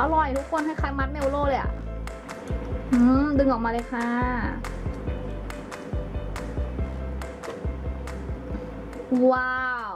อร่อยทุกคนคล้ายๆมัดเมลโล่เลยอะดึงออกมาเลยค่ะ ว้าว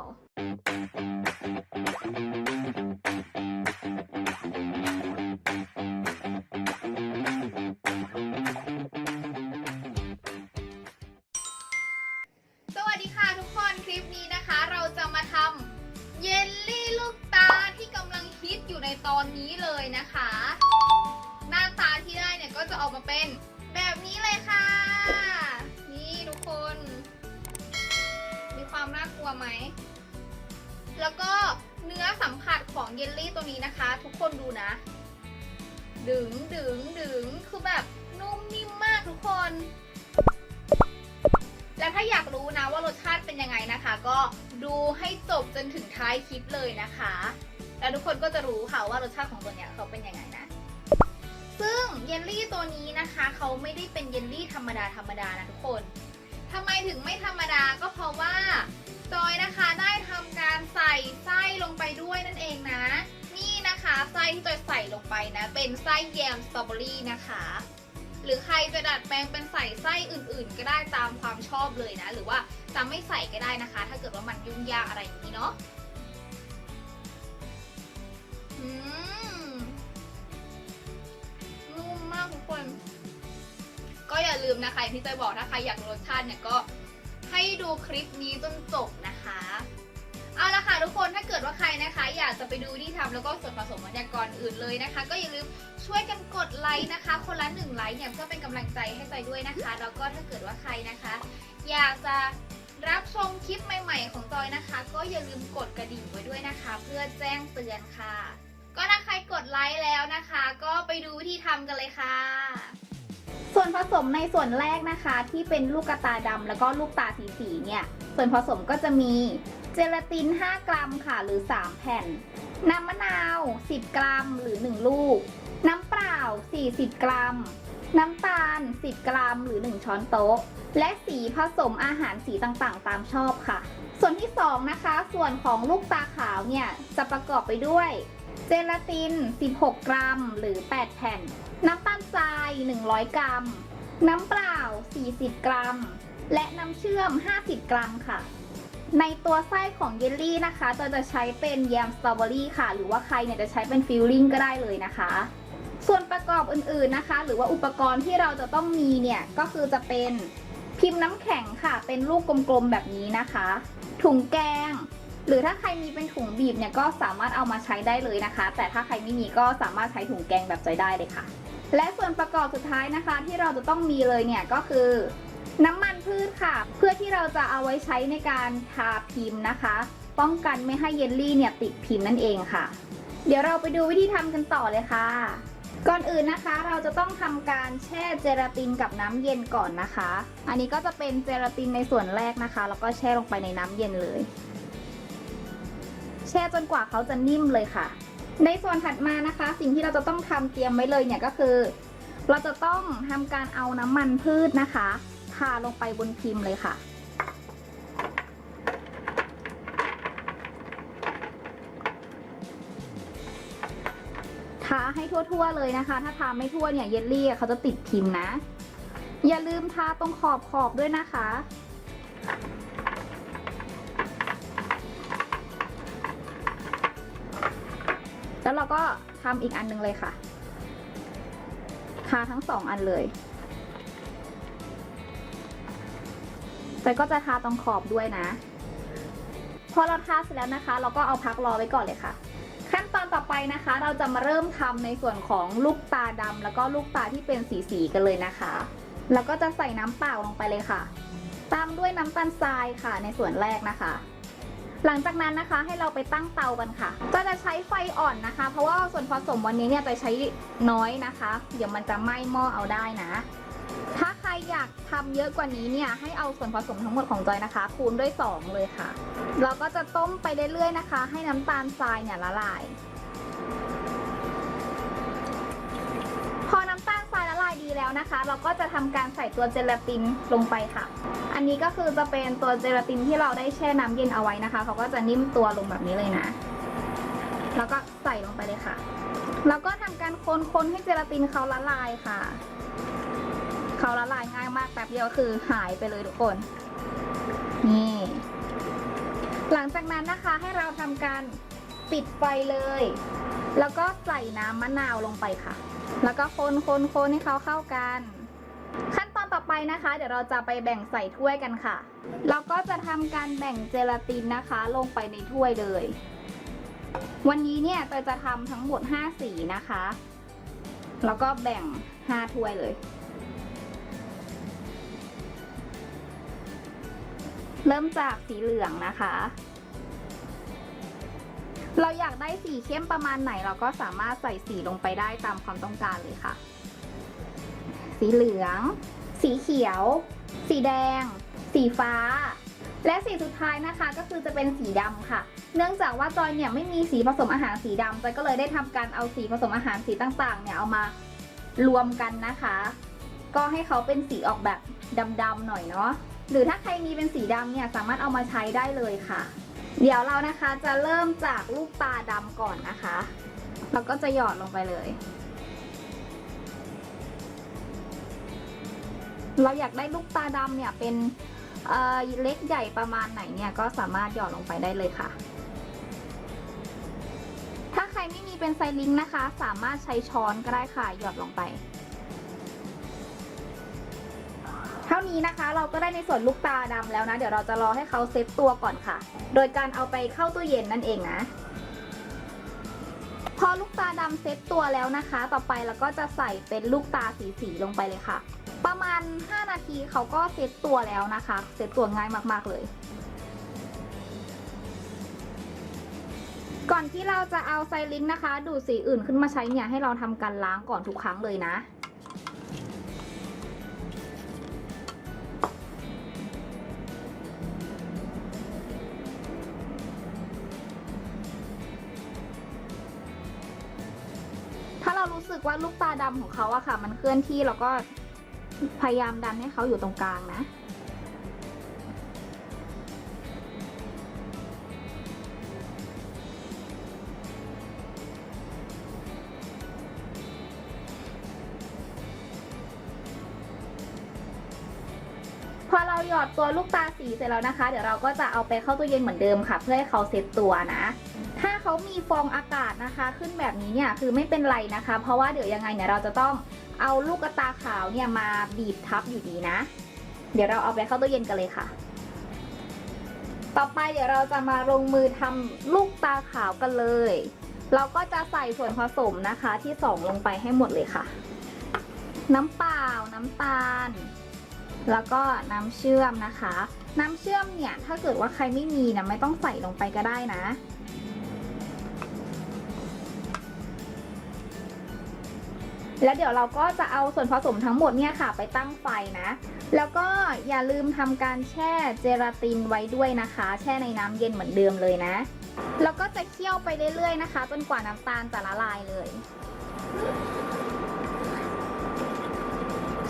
ไหม แล้วก็เนื้อสัมผัสของเยลลี่ตัวนี้นะคะ ทุกคนดูนะ ดึงดึงดึงคือแบบนุ่มนิ่มมากทุกคน และถ้าอยากรู้นะว่ารสชาติเป็นยังไงนะคะ ก็ดูให้จบจนถึงท้ายคลิปเลยนะคะ แล้วทุกคนก็จะรู้ค่ะว่ารสชาติของตัวเนี้ยเขาเป็นยังไงนะซึ่งเยลลี่ตัวนี้นะคะเขาไม่ได้เป็นเยลลี่ธรรมดาธรรมดานะทุกคนทำไมถึงไม่ธรรมดาก็เพราะว่า จอยนะคะได้ทำการใส่ไส้ลงไปด้วยนั่นเองนะ นี่นะคะไส้ที่จอยใส่ลงไปนะ เป็นไส้แยมสตรอเบอรี่นะคะ หรือใครจะดัดแปลงเป็นใส่ไส้อื่นๆ ก็ได้ตามความชอบเลยนะ หรือว่าจะไม่ใส่ก็ได้นะคะ ถ้าเกิดว่ามันยุ่งยากอะไรอย่างนี้เนาะอืมนุ่มมากทุกคน ก็อย่าลืมนะคะอย่างที่จอยบอกถ้าใครอยากรู้รสชาติเนี่ยก็ ให้ดูคลิปนี้จนจบนะคะเอาละค่ะทุกคนถ้าเกิดว่าใครนะคะ อยากจะไปดูที่ทำแล้วก็ส่วนผสมบรรยากรอื่นเลยนะคะ ก็อย่าลืมช่วยกันกดไลค์นะคะ คนละหนึ่งไลค์เนี่ยเพื่อเป็นกำลังใจให้ใจด้วยนะคะแล้วก็ถ้าเกิดว่าใครนะคะ อยากจะรับชมคลิปใหม่ ๆ ของจอยนะคะ ก็อย่าลืมกดกระดิ่งไว้ด้วยนะคะ เพื่อแจ้งเตือนค่ะ ก็ถ้าใครกดไลค์แล้วนะคะ ก็ไปดูวิธีทำกันเลยค่ะ ส่วนผสมในส่วนแรกนะคะ ที่เป็นลูกตาดำแล้วก็ลูกตาสีสีเนี่ย ส่วนผสมก็จะมีเจลาติน 5 กรัมค่ะหรือ 3 แผ่น น้ำมะนาว 10 กรัมหรือ 1 ลูก น้ำเปล่า 40 กรัม น้ำตาล 10 กรัมหรือ 1 ช้อนโต๊ะ และสีผสมอาหารสีต่างๆ ตามชอบค่ะ ส่วนที่ 2 นะคะ ส่วนของลูกตาขาวเนี่ย จะประกอบไปด้วย เจลาติน 16 กรัม หรือ 8 แผ่น น้ำตาลทราย 100 กรัม น้ำเปล่า 40 กรัม และน้ำเชื่อม 50 กรัมค่ะ ในตัวไส้ของเยลลี่นะคะจะจะใช้เป็นแยมสตรอเบอรี่ค่ะ หรือว่าใครเนี่ยจะใช้เป็นฟิลลิ่งก็ได้เลยนะคะ ส่วนประกอบอื่นๆนะคะ หรือว่าอุปกรณ์ที่เราจะต้องมีเนี่ย ก็คือจะเป็นพิมพ์น้ำแข็งค่ะ เป็นลูกกลมๆแบบนี้นะคะ ถุงแกง หรือถ้าใครมีเป็นถุงบีบเนี่ยก็สามารถเอามาใช้ได้เลยนะคะ แต่ถ้าใครไม่มีก็สามารถใช้ถุงแกงแบบใจได้เลยค่ะ และส่วนประกอบสุดท้ายนะคะ ที่เราจะต้องมีเลยเนี่ยก็คือ น้ำมันพืชค่ะ เพื่อที่เราจะเอาไว้ใช้ในการทาพิมพ์นะคะ ป้องกันไม่ให้เยลลี่เนี่ยติดพิมพ์นั่นเองค่ะ เดี๋ยวเราไปดูวิธีทำกันต่อเลยค่ะ ก่อนอื่นนะคะเราจะต้องทำการแช่เจลาตินกับน้ำเย็นก่อนนะคะ อันนี้ก็จะเป็นเจลาตินในส่วนแรกนะคะ แล้วก็แช่ลงไปในน้ำเย็นเลย แช่จนกว่าเขาจะนิ่มเลยค่ะ ในส่วนถัดมานะคะ สิ่งที่เราจะต้องทำเตรียมไว้เลยเนี่ยก็คือ เราจะต้องทำการเอาน้ำมันพืชนะคะทาลงไปบนพิมพ์เลยค่ะ ทาให้ทั่วๆเลยนะคะ ถ้าทาไม่ทั่วเนี่ยเยลลี่เขาจะติดพิมพ์นะ อย่าลืมทาตรงขอบขอบๆด้วยนะคะ ก็ทำอีกอันหนึงเลยค่ะ ทาทั้งสองอันเลยแต่ก็จะทาตรงขอบด้วยนะ พอเราทาเสร็จแล้วนะคะ เราก็เอาพักรอไว้ก่อนเลยค่ะ ขั้นตอนต่อไปนะคะ เราจะมาเริ่มทำในส่วนของลูกตาดำแล้วก็ลูกตาที่เป็นสีๆกันเลยนะคะ แล้วก็จะใส่น้ำเปล่าลงไปเลยค่ะ ตามด้วยน้ำตาลทรายค่ะในส่วนแรกนะคะ หลังจากนั้นนะคะให้เราไปตั้งเตากันค่ะจะจะใช้ไฟอ่อนนะคะ เพราะว่าส่วนผสมวันนี้เนี่ยจะใช้น้อยนะคะ เดี๋ยวมันจะไหม้หม้อเอาได้นะ ถ้าใครอยากทำเยอะกว่านี้เนี่ยให้เอาส่วนผสมทั้งหมดของจอยนะคะ คูณด้วย 2 เลยค่ะ เราก็จะต้มไปเรื่อยๆนะคะ ให้น้ำตาลทรายเนี่ยละลาย พอน้ำตาลทรายละลาย ดีแล้วนะคะ เราก็จะทำการใส่ตัวเจลาตินลงไปค่ะ อันนี้ก็คือจะเป็นตัวเจลาตินที่เราได้แช่น้ำเย็นเอาไว้นะคะ เขาก็จะนิ่มตัวลงแบบนี้เลยนะ แล้วก็ใส่ลงไปเลยค่ะ แล้วก็ทำการคนคนให้เจลาตินเขาละลายค่ะ เขาละลายง่ายมากแป๊บเดียวคือหายไปเลยทุกคน นี่ หลังจากนั้นนะคะให้เราทำการปิดไฟเลย แล้วก็ใส่น้ำมะนาวลงไปค่ะ แล้วก็คนคนคนให้เขาเข้ากัน ขั้นตอนต่อไปนะคะ เดี๋ยวเราจะไปแบ่งใส่ถ้วยกันค่ะ เราก็จะทำการแบ่งเจลาตินนะคะ ลงไปในถ้วยเลย วันนี้เนี่ยเตยจะทำทั้งหมด 5 สีนะคะ แล้วก็แบ่ง 5 ถ้วยเลย เริ่มจากสีเหลืองนะคะ เราอยากได้สีเข้มประมาณไหน เราก็สามารถใส่สีลงไปได้ตามความต้องการเลยค่ะ สีเหลือง สีเขียว สีแดง สีฟ้า และสีสุดท้ายนะคะก็คือจะเป็นสีดำค่ะ เนื่องจากว่าจอยเนี่ยไม่มีสีผสมอาหารสีดำจอยก็เลยได้ทำการเอาสีผสมอาหารสีต่างๆ เนี่ยเอามารวมกันนะคะ ก็ให้เขาเป็นสีออกแบบดำๆหน่อยเนาะหรือถ้าใครมีเป็นสีดำเนี่ยสามารถเอามาใช้ได้เลยค่ะ เดี๋ยวเรานะคะจะเริ่มจากลูกตาดำก่อนนะคะ เราก็จะหยอดลงไปเลย เราอยากได้ลูกตาดำเนี่ยเป็นเเล็กใหญ่ประมาณไหนเนี่ยก็สามารถหยอดลงไปได้เลยค่ะ ถ้าใครไม่มีเป็นไซลิงค์นะคะ สามารถใช้ช้อนก็ได้ค่ะหยอดลงไป นี้นะคะ เราก็ได้ในส่วนลูกตาดำแล้วนะ เดี๋ยวเราจะรอให้เขาเซตตัวก่อนค่ะ โดยการเอาไปเข้าตู้เย็นนั่นเองนะ พอลูกตาดำเซตตัวแล้วนะคะ ต่อไปเราก็จะใส่เป็นลูกตาสีๆลงไปเลยค่ะ ประมาณ 5 นาทีเขาก็เซตตัวแล้วนะคะ เซตตัวง่ายมากๆเลยก่อนที่เราจะเอาไซลิงนะคะ ดูดสีอื่นขึ้นมาใช้เนี่ยให้เราทำการล้างก่อนทุกครั้งเลยนะ ว่าลูกตาดำของเขาอะค่ะ มันเคลื่อนที่เราก็พยายามดันให้เขาอยู่ตรงกลางนะ พอเราหยอดตัวลูกตาสีเสร็จแล้วนะคะ เดี๋ยวเราก็จะเอาไปเข้าตู้เย็นเหมือนเดิมค่ะ เพื่อให้เขาเซ็ตตัวนะ ถ้าเขามีฟองอากาศนะคะ ขึ้นแบบนี้เนี่ยคือไม่เป็นไรนะคะ เพราะว่าเดี๋ยวยังไงเนี่ยเราจะต้องเอาลูกตาขาวเนี่ยมาบีบทับอยู่ดีนะ เดี๋ยวเราเอาไปเข้าตู้เย็นกันเลยค่ะ ต่อไปเดี๋ยวเราจะมาลงมือทำลูกตาขาวกันเลย เราก็จะใส่ส่วนผสมนะคะที่สองลงไปให้หมดเลยค่ะ น้ำเปล่า น้ำตาล แล้วก็น้ำเชื่อมนะคะ น้ำเชื่อมเนี่ยถ้าเกิดว่าใครไม่มีนะไม่ต้องใส่ลงไปก็ได้นะ แล้วเดี๋ยวเราก็จะเอาส่วนผสมทั้งหมดเนี่ยค่ะ ไปตั้งไฟนะ แล้วก็อย่าลืมทำการแช่เจลาตินไว้ด้วยนะคะ แช่ในน้ำเย็นเหมือนเดิมเลยนะ แล้วก็จะเคี่ยวไปเรื่อยๆนะคะ จนกว่าน้ำตาลจะละลายเลย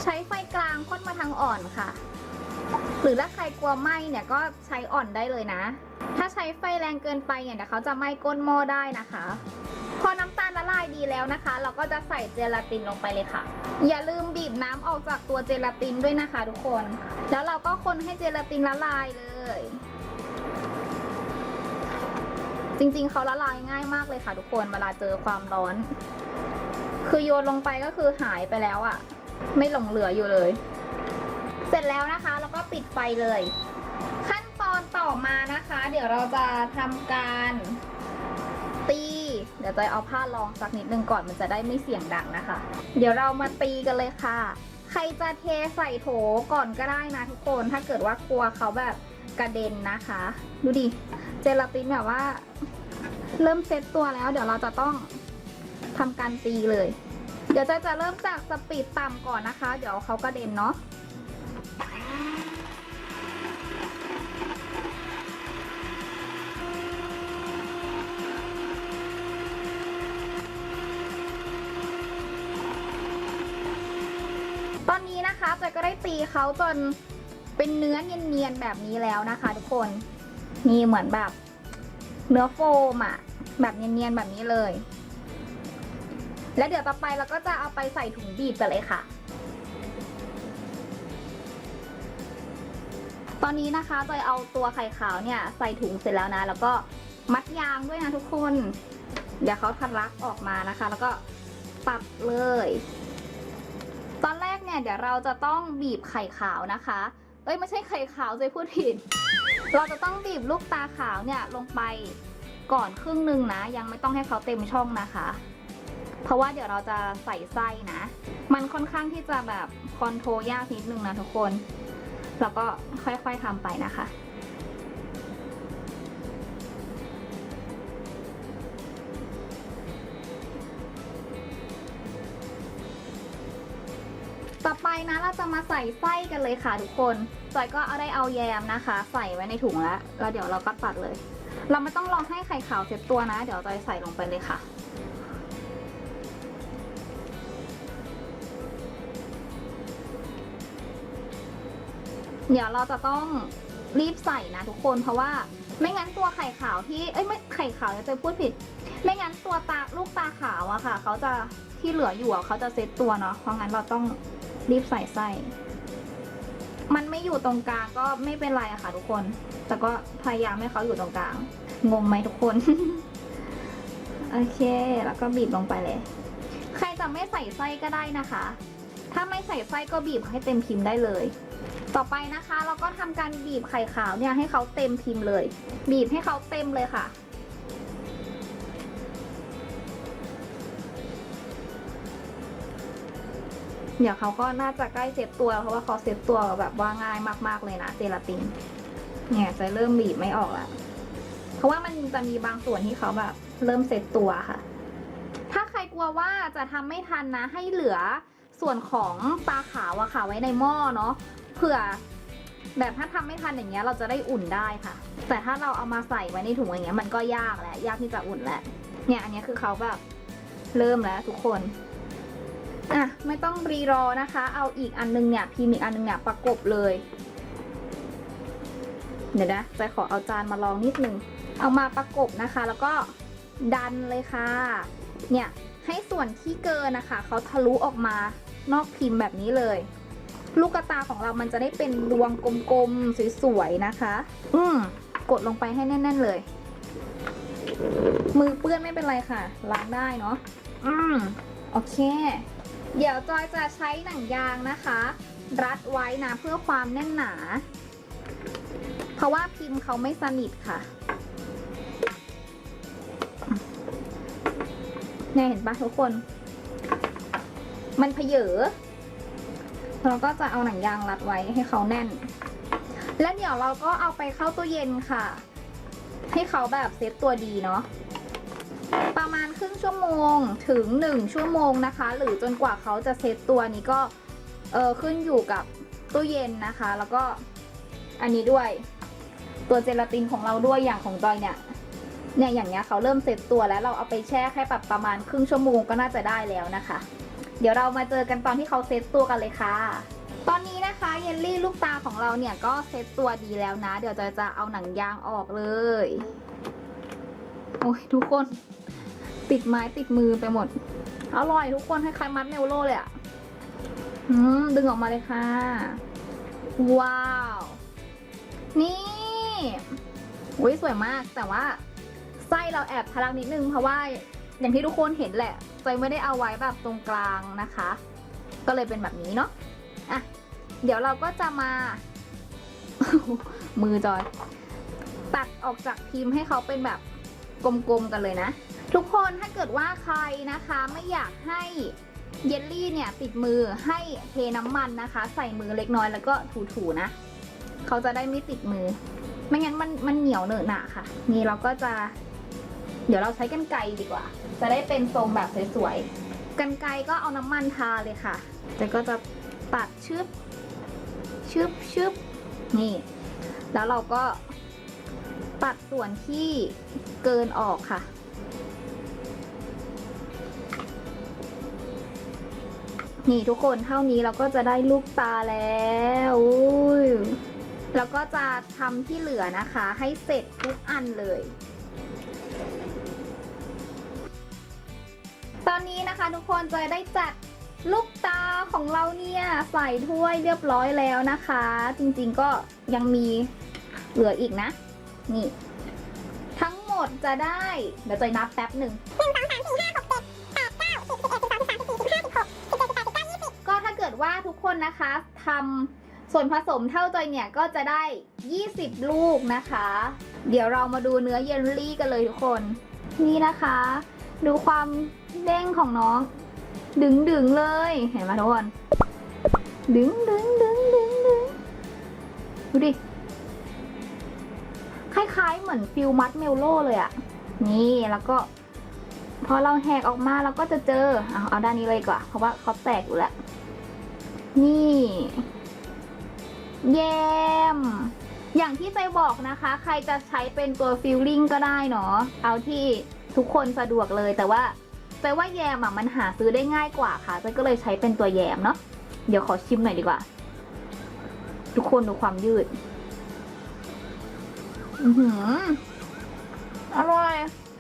ใช้ไฟกลางค่อนมาทางอ่อนค่ะ หรือถ้าใครกลัวไหม้เนี่ยก็ใช้อ่อนได้เลยนะ ถ้าใช้ไฟแรงเกินไปเนี่ยเดี๋ยวเขาจะไหม้ก้นหม้อได้นะคะ พอน้ำ ละลายดีแล้วนะคะ เราก็จะใส่เจลาตินลงไปเลยค่ะ อย่าลืมบีบน้ำออกจากตัวเจลาตินด้วยนะคะ ทุกคน แล้วเราก็คนให้เจลาตินละลายเลย จริงๆเขาละลายง่ายมากเลยค่ะ ทุกคนเวลาเจอความร้อน คือโยนลงไปก็คือหายไปแล้วอะไม่หลงเหลืออยู่เลย เสร็จแล้วนะคะ แล้วก็ปิดไฟเลย ขั้นตอนต่อมานะคะ เดี๋ยวเราจะทำการ เดี๋ยวจอยเอาผ้ารองสักนิดนึงก่อนมันจะได้ไม่เสียงดังนะคะ เดี๋ยวเรามาตีกันเลยค่ะ ใครจะเทใส่โถก่อนก็ได้นะทุกคน ถ้าเกิดว่ากลัวเขาแบบกระเด็นนะคะ ดูดิ เจลาตินแบบว่า เริ่มเซตตัวแล้ว เดี๋ยวเราจะต้องทำการตีเลย เดี๋ยวจะจะเริ่มจากสปีดต่ำก่อนนะคะ เดี๋ยวเขากระเด็นเนาะ ได้ตีเขาจนเป็นเนื้อเนียนๆแบบนี้แล้วนะคะ ทุกคนนี่เหมือนแบบเนื้อโฟมอะแบบเนียนๆแบบนี้เลย แล้วเดี๋ยวต่อไปเราก็จะเอาไปใส่ถุงบีบกันเลยค่ะ ตอนนี้นะคะจอยเอาตัวไข่ขาวเนี่ยใส่ถุงเสร็จแล้วนะ แล้วก็มัดยางด้วยนะทุกคน เดี๋ยวเขาทะลักออกมานะคะ แล้วก็ปัดเลย ตอนแรก เนี่ยเดี๋ยวเราจะต้องบีบไข่ขาวนะคะ เอ้ยไม่ใช่ไข่ขาวจอยพูดผิด เราจะต้องบีบลูกตาขาวเนี่ยลงไปก่อนครึ่งหนึ่งนะ ยังไม่ต้องให้เขาเต็มช่องนะคะ เพราะว่าเดี๋ยวเราจะใส่ไส้นะ มันค่อนข้างที่จะแบบคอนโทรลยากนิดนึงนะทุกคน แล้วก็ค่อยๆทำไปนะคะ นะเราจะมาใส่ไส้กันเลยค่ะทุกคนจอยก็เอาได้เอาแยมนะคะ ใส่ไว้ในถุงแล้วแล้วเดี๋ยวเราก็ตัดเลย เราไม่ต้องรอให้ไข่ขาวเซ็ตตัวนะ เดี๋ยวจอยใส่ลงไปเลยค่ะเดี๋ยวเราจะต้องรีบใส่นะทุกคนเพราะว่าไม่งั้นตัวไข่ขาวที่เอ้ยไม่ไข่ขาวจะพูดผิด ไม่งั้นตัวตาลูกตาขาวอะค่ะเขาจะที่เหลืออยู่เขาจะเซตตัวเนาะเพราะงั้นเราต้อง รีบใส่ไส้ มันไม่อยู่ตรงกลางก็ไม่เป็นไรอะค่ะทุกคน แต่ก็พยายามให้เขาอยู่ตรงกลาง งงไหมทุกคน โอเค แล้วก็บีบลงไปเลย ใครจะไม่ใส่ไส้ก็ได้นะคะ ถ้าไม่ใส่ไส้ก็บีบให้เต็มพิมพ์ได้เลย ต่อไปนะคะ เราก็ทำการบีบไข่ขาวเนี่ยให้เขาเต็มพิมพ์เลย บีบให้เขาเต็มเลยค่ะ เดี๋ยวเขาก็น่าจะใกล้เซตตัวเพราะว่าเขาเซตตัวแบบว่าง่ายมาก ๆเลยนะเจลาติน เนี่ยจะเริ่มบีบไม่ออกแล้วเพราะว่ามันจะมีบางส่วนที่เขาแบบ เริ่มเซตตัวค่ะ ถ้าใครกลัวว่าจะทำไม่ทันนะ ให้เหลือส่วนของตาขาวอะค่ะ ไว้ในหม้อเนาะเผื่อแบบถ้าทำไม่ทันอย่างเงี้ยเราจะได้อุ่นได้ค่ะ แต่ถ้าเราเอามาใส่ไว้ในถุงอย่างเงี้ยมันก็ยากแหละยากที่จะอุ่นแหละเนี่ยอันนี้คือเขาแบบเริ่มแล้วทุกคน อะไม่ต้องรีรอนะคะ เอาอีกอันนึงเนี่ยพิมพ์อีกอันนึงเนี่ยประกบเลย เดี๋ยวนะจะขอเอาจานมาลองนิดนึง เอามาประกบนะคะ แล้วก็ดันเลยค่ะ เนี่ยให้ส่วนที่เกินนะคะเขาทะลุออกมานอกพิมพ์แบบนี้เลย ลูกตาของเรามันจะได้เป็นดวงกลมๆสวยๆนะคะ อืมกดลงไปให้แน่น ๆเลย มือเปื้อนไม่เป็นไรค่ะล้างได้เนาะอืมโอเค เดี๋ยวจอยจะใช้หนังยางนะคะ รัดไว้นะเพื่อความแน่นหนา เพราะว่าพิมพ์เขาไม่สนิทค่ะเนี่ยเห็นปะทุกคน มันเพเยอเราก็จะเอาหนังยางรัดไว้ให้เขาแน่น และเดี๋ยวเราก็เอาไปเข้าตู้เย็นค่ะ ให้เขาแบบเซตตัวดีเนาะ ประมาณครึ่งชั่วโมงถึงหนึ่งชั่วโมงนะคะ หรือจนกว่าเขาจะเซตตัวนี้ก็เออขึ้นอยู่กับตู้เย็นนะคะ แล้วก็อันนี้ด้วย ตัวเจลาตินของเราด้วยอย่างของจอยเนี่ยเนี่ยอย่างเงี้ยเขาเริ่มเซตตัวแล้วเราเอาไปแช่แค่แบบประมาณครึ่งชั่วโมงก็น่าจะได้แล้วนะคะ เดี๋ยวเรามาเจอกันตอนที่เขาเซตตัวกันเลยค่ะ ตอนนี้นะคะเยลลี่ลูกตาของเราเนี่ยก็เซตตัวดีแล้วนะ เดี๋ยวจอยจะเอาหนังยางออกเลย โอ้ยทุกคน ติดไม้ติดมือไปหมด อร่อยทุกคนคล้ายๆมัดเนลโลเลยอะ่ะดึงออกมาเลยค่ะ ว้าว นี่อุ้ยสวยมากแต่ว่าไส้เราแอบทะลักนิดนึงเพราะว่าอย่างที่ทุกคนเห็นแหละจอยไม่ได้เอาไว้แบบตรงกลางนะคะ ก็เลยเป็นแบบนี้เนาะอะเดี๋ยวเราก็จะมา มือจอย ตัดออกจากพิมพ์ให้เขาเป็นแบบกลมๆกันเลยนะ ทุกคนถ้าเกิดว่าใครนะคะไม่อยากให้เยลลี่เนี่ยติดมือให้เทน้ำมันนะคะ ใส่มือเล็กน้อยแล้วก็ถูๆนะ เขาจะได้ไม่ติดมือ ไม่งั้นมันมันเหนียวเหนอะหนะค่ะ นี่เราก็จะ เดี๋ยวเราใช้กันไกรดีกว่า จะได้เป็นทรงแบบสวยๆกันไกรก็เอาน้ำมันทาเลยค่ะ แต่ก็จะตัดชึบชึบชึบนี่ แล้วเราก็ตัดส่วนที่เกินออกค่ะ นี่ทุกคนเท่านี้เราก็จะได้ลูกตาแล้วแล้วก็จะทำที่เหลือนะคะ ให้เสร็จทุกอันเลย ตอนนี้นะคะทุกคนจะได้จัดลูกตาของเราเนี่ยใส่ถ้วยเรียบร้อยแล้วนะคะ จริงๆก็ยังมีเหลืออีกนะ นี่ ทั้งหมดจะได้ เดี๋ยวจอยนับแป๊บหนึ่ง ว่าทุกคนนะคะทำส่วนผสมเท่าจอยเนี่ยก็จะได้ 20 ลูกนะคะ เดี๋ยวเรามาดูเนื้อเยลลี่กันเลยทุกคน นี่นะคะ ดูความเด้งของน้อง ดึงดึงๆเลยเห็นไหมทุกคนดึงดึงดึงดึงดึงดูดิ คล้ายๆเหมือนฟิลมัดเมลโล่เลยอะนี่แล้วก็พอเราแหกออกมาเราก็จะเจอเอาเอาด้านนี้เลยกว่า เพราะว่าเขาแตกอยู่แล้ว นี่แยม อย่างที่ใจบอกนะคะ ใครจะใช้เป็นตัวฟิลลิ่งก็ได้เนาะ เอาที่ทุกคนสะดวกเลย แต่ว่าใจว่าแยมอะมันหาซื้อได้ง่ายกว่าค่ะใจก็เลยใช้เป็นตัวแยมเนาะ เดี๋ยวขอชิมหน่อยดีกว่า ทุกคนดูความยืด อือหือ อร่อย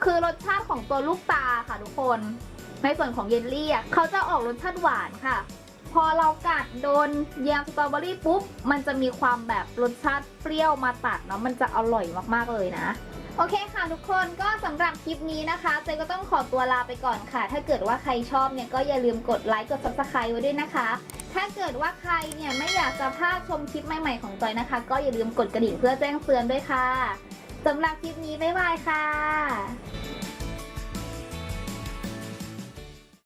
คือรสชาติของตัวลูกตาค่ะทุกคน ในส่วนของเยลลี่อะเขาจะออกรสชาติหวานค่ะ อเรากัดโดนแยมสตรอเบอรี่ปุ๊บ มันจะมีความแบบรสชาติเปรี้ยวมาตัดเนาะมันจะอร่อยมากๆเลยนะ โอเคค่ะทุกคนก็สำหรับคลิปนี้นะคะ เจก็ต้องขอตัวลาไปก่อนค่ะ ถ้าเกิดว่าใครชอบเนี่ยก็อย่าลืมกดไลค์กด subscribe ไว้ด้วยนะคะ ถ้าเกิดว่าใครเนี่ยไม่อยากจะพลาดชมคลิปใหม่ๆของจอยนะคะ ก็อย่าลืมกดกระดิ่งเพื่อแจ้งเตือนด้วยค่ะสำหรับคลิปนี้บ๊ายบายค่ะ